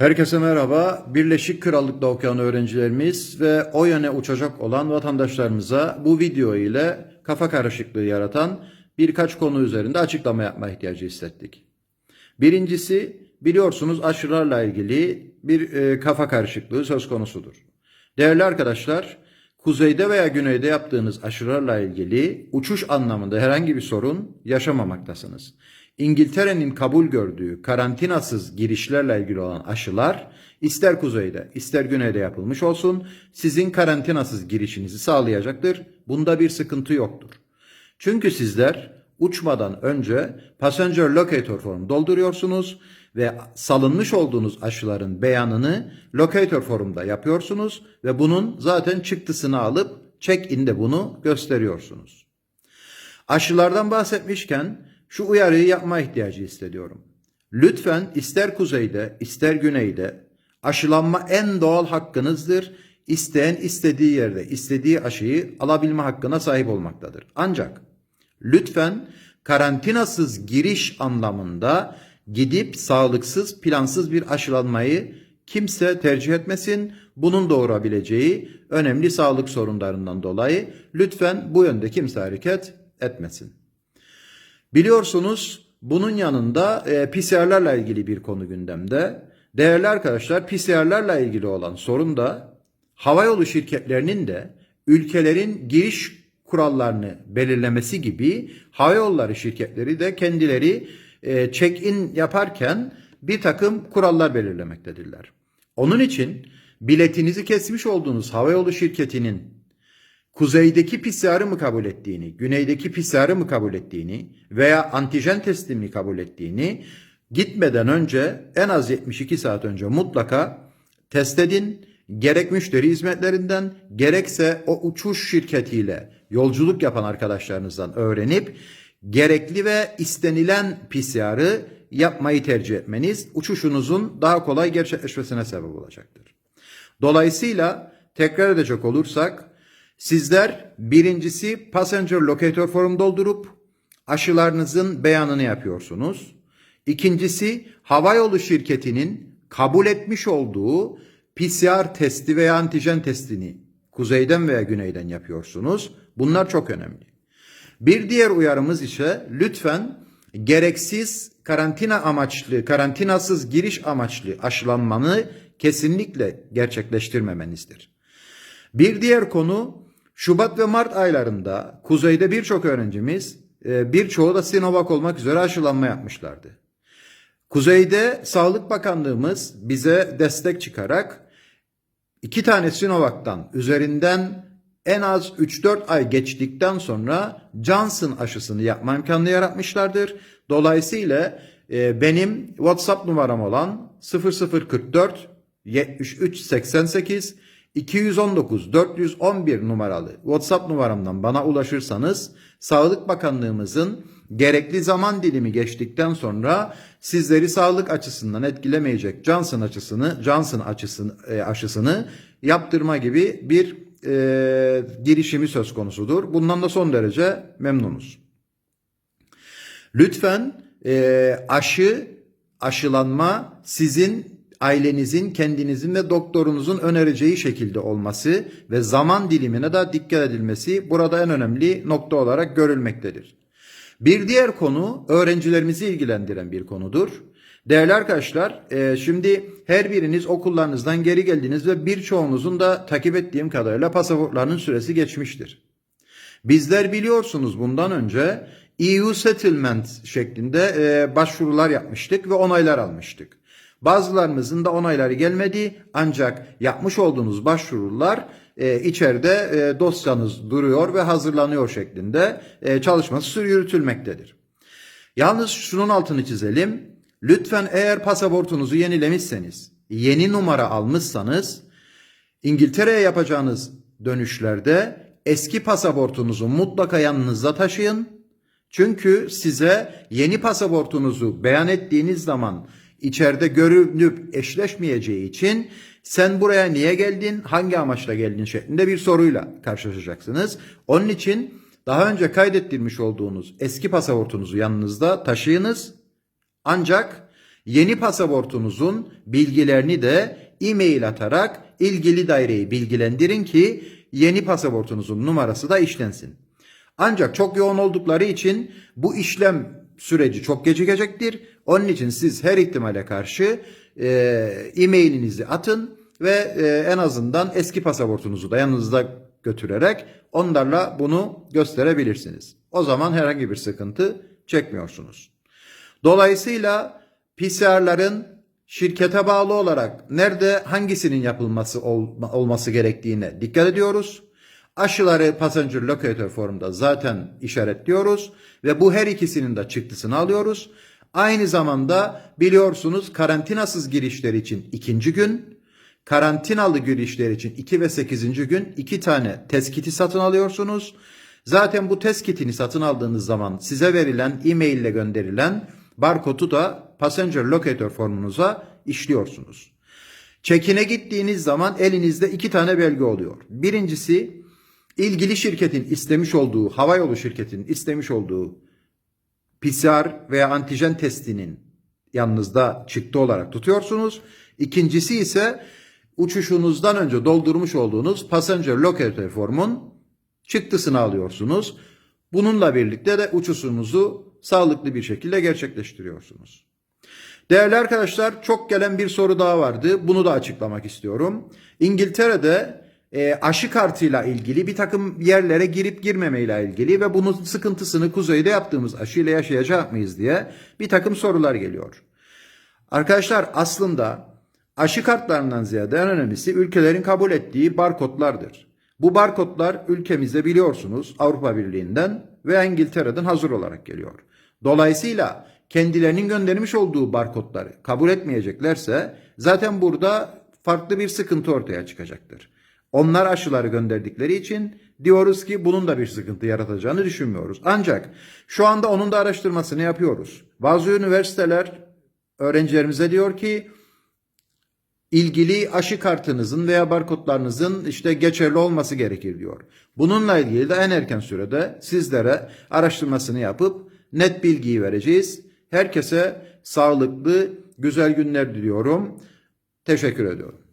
Herkese merhaba. Birleşik Krallık'ta okuyan öğrencilerimiz ve o yöne uçacak olan vatandaşlarımıza bu video ile kafa karışıklığı yaratan birkaç konu üzerinde açıklama yapma ihtiyacı hissettik. Birincisi biliyorsunuz aşılarla ilgili bir e, kafa karışıklığı söz konusudur. Değerli arkadaşlar, kuzeyde veya güneyde yaptığınız aşılarla ilgili uçuş anlamında herhangi bir sorun yaşamamaktasınız. İngiltere'nin kabul gördüğü karantinasız girişlerle ilgili olan aşılar ister kuzeyde ister güneyde yapılmış olsun sizin karantinasız girişinizi sağlayacaktır. Bunda bir sıkıntı yoktur. Çünkü sizler uçmadan önce Passenger Locator Form dolduruyorsunuz ve salınmış olduğunuz aşıların beyanını Locator Form'da yapıyorsunuz ve bunun zaten çıktısını alıp check-in'de bunu gösteriyorsunuz. Aşılardan bahsetmişken şu uyarıyı yapma ihtiyacı hissediyorum. Lütfen ister kuzeyde ister güneyde aşılanma en doğal hakkınızdır. İsteyen istediği yerde istediği aşıyı alabilme hakkına sahip olmaktadır. Ancak lütfen karantinasız giriş anlamında gidip sağlıksız plansız bir aşılanmayı kimse tercih etmesin. Bunun doğurabileceği önemli sağlık sorunlarından dolayı lütfen bu yönde kimse hareket etmesin. Biliyorsunuz bunun yanında e, PCR'larla ilgili bir konu gündemde. Değerli arkadaşlar PCR'larla ilgili olan sorun da havayolu şirketlerinin de ülkelerin giriş kurallarını belirlemesi gibi havayolları şirketleri de kendileri e, check-in yaparken bir takım kurallar belirlemektedirler. Onun için biletinizi kesmiş olduğunuz havayolu şirketinin kuzeydeki PCR'ı mı kabul ettiğini, güneydeki PCR'ı mı kabul ettiğini veya antijen testini kabul ettiğini gitmeden önce en az 72 saat önce mutlaka test edin. Gerek müşteri hizmetlerinden gerekse o uçuş şirketiyle yolculuk yapan arkadaşlarınızdan öğrenip gerekli ve istenilen PCR'ı yapmayı tercih etmeniz uçuşunuzun daha kolay gerçekleşmesine sebep olacaktır. Dolayısıyla tekrar edecek olursak Sizler birincisi Passenger Locator Form doldurup aşılarınızın beyanını yapıyorsunuz. İkincisi havayolu şirketinin kabul etmiş olduğu PCR testi veya antijen testini kuzeyden veya güneyden yapıyorsunuz. Bunlar çok önemli. Bir diğer uyarımız ise lütfen gereksiz karantina amaçlı, karantinasız giriş amaçlı aşılanmanı kesinlikle gerçekleştirmemenizdir. Bir diğer konu Şubat ve Mart aylarında kuzeyde birçok öğrencimiz e, birçoğu da Sinovac olmak üzere aşılanma yapmışlardı. Kuzeyde Sağlık Bakanlığımız bize destek çıkarak iki tane Sinovac'tan üzerinden en az 3-4 ay geçtikten sonra Johnson aşısını yapma imkanı yaratmışlardır. Dolayısıyla e, benim WhatsApp numaram olan 0044 73 88 219 411 numaralı WhatsApp numaramdan bana ulaşırsanız Sağlık Bakanlığımızın gerekli zaman dilimi geçtikten sonra sizleri sağlık açısından etkilemeyecek Johnson açısını Johnson açısını e, aşısını yaptırma gibi bir e, girişimi söz konusudur. Bundan da son derece memnunuz. Lütfen e, aşı aşılanma sizin ailenizin, kendinizin ve doktorunuzun önereceği şekilde olması ve zaman dilimine de dikkat edilmesi burada en önemli nokta olarak görülmektedir. Bir diğer konu öğrencilerimizi ilgilendiren bir konudur. Değerli arkadaşlar, e, şimdi her biriniz okullarınızdan geri geldiniz ve birçoğunuzun da takip ettiğim kadarıyla pasaportlarının süresi geçmiştir. Bizler biliyorsunuz bundan önce EU settlement şeklinde e, başvurular yapmıştık ve onaylar almıştık. Bazılarımızın da onayları gelmedi ancak yapmış olduğunuz başvurular e, içeride e, dosyanız duruyor ve hazırlanıyor şeklinde e, çalışması yürütülmektedir. Yalnız şunun altını çizelim. Lütfen eğer pasaportunuzu yenilemişseniz, yeni numara almışsanız İngiltere'ye yapacağınız dönüşlerde eski pasaportunuzu mutlaka yanınızda taşıyın. Çünkü size yeni pasaportunuzu beyan ettiğiniz zaman içeride görünüp eşleşmeyeceği için sen buraya niye geldin, hangi amaçla geldin şeklinde bir soruyla karşılaşacaksınız. Onun için daha önce kaydettirmiş olduğunuz eski pasaportunuzu yanınızda taşıyınız. Ancak Yeni pasaportunuzun bilgilerini de e-mail atarak ilgili daireyi bilgilendirin ki yeni pasaportunuzun numarası da işlensin. Ancak çok yoğun oldukları için bu işlem süreci çok gecikecektir. Onun için siz her ihtimale karşı e, e-mailinizi atın ve e, en azından eski pasaportunuzu da yanınızda götürerek onlarla bunu gösterebilirsiniz. O zaman herhangi bir sıkıntı çekmiyorsunuz. Dolayısıyla PCR'ların şirkete bağlı olarak nerede hangisinin yapılması ol- olması gerektiğine dikkat ediyoruz. Aşıları Passenger Locator formunda zaten işaretliyoruz ve bu her ikisinin de çıktısını alıyoruz. Aynı zamanda biliyorsunuz karantinasız girişler için ikinci gün, karantinalı girişler için 2 ve 8. gün iki tane test kiti satın alıyorsunuz. Zaten bu test kitini satın aldığınız zaman size verilen e-mail ile gönderilen barkodu da Passenger Locator formunuza işliyorsunuz. Çekine gittiğiniz zaman elinizde iki tane belge oluyor. Birincisi ilgili şirketin istemiş olduğu, havayolu şirketinin istemiş olduğu PCR veya antijen testinin yanınızda çıktı olarak tutuyorsunuz. İkincisi ise uçuşunuzdan önce doldurmuş olduğunuz Passenger Locator formun çıktısını alıyorsunuz. Bununla birlikte de uçuşunuzu sağlıklı bir şekilde gerçekleştiriyorsunuz. Değerli arkadaşlar çok gelen bir soru daha vardı. Bunu da açıklamak istiyorum. İngiltere'de e, aşı kartıyla ilgili bir takım yerlere girip girmemeyle ilgili ve bunun sıkıntısını kuzeyde yaptığımız aşıyla yaşayacak mıyız diye bir takım sorular geliyor. Arkadaşlar aslında aşı kartlarından ziyade en önemlisi ülkelerin kabul ettiği barkodlardır. Bu barkodlar ülkemizde biliyorsunuz Avrupa Birliği'nden ve İngiltere'den hazır olarak geliyor. Dolayısıyla kendilerinin göndermiş olduğu barkodları kabul etmeyeceklerse zaten burada farklı bir sıkıntı ortaya çıkacaktır. Onlar aşıları gönderdikleri için diyoruz ki bunun da bir sıkıntı yaratacağını düşünmüyoruz. Ancak şu anda onun da araştırmasını yapıyoruz. Bazı üniversiteler öğrencilerimize diyor ki ilgili aşı kartınızın veya barkodlarınızın işte geçerli olması gerekir diyor. Bununla ilgili de en erken sürede sizlere araştırmasını yapıp net bilgiyi vereceğiz. Herkese sağlıklı, güzel günler diliyorum. Teşekkür ediyorum.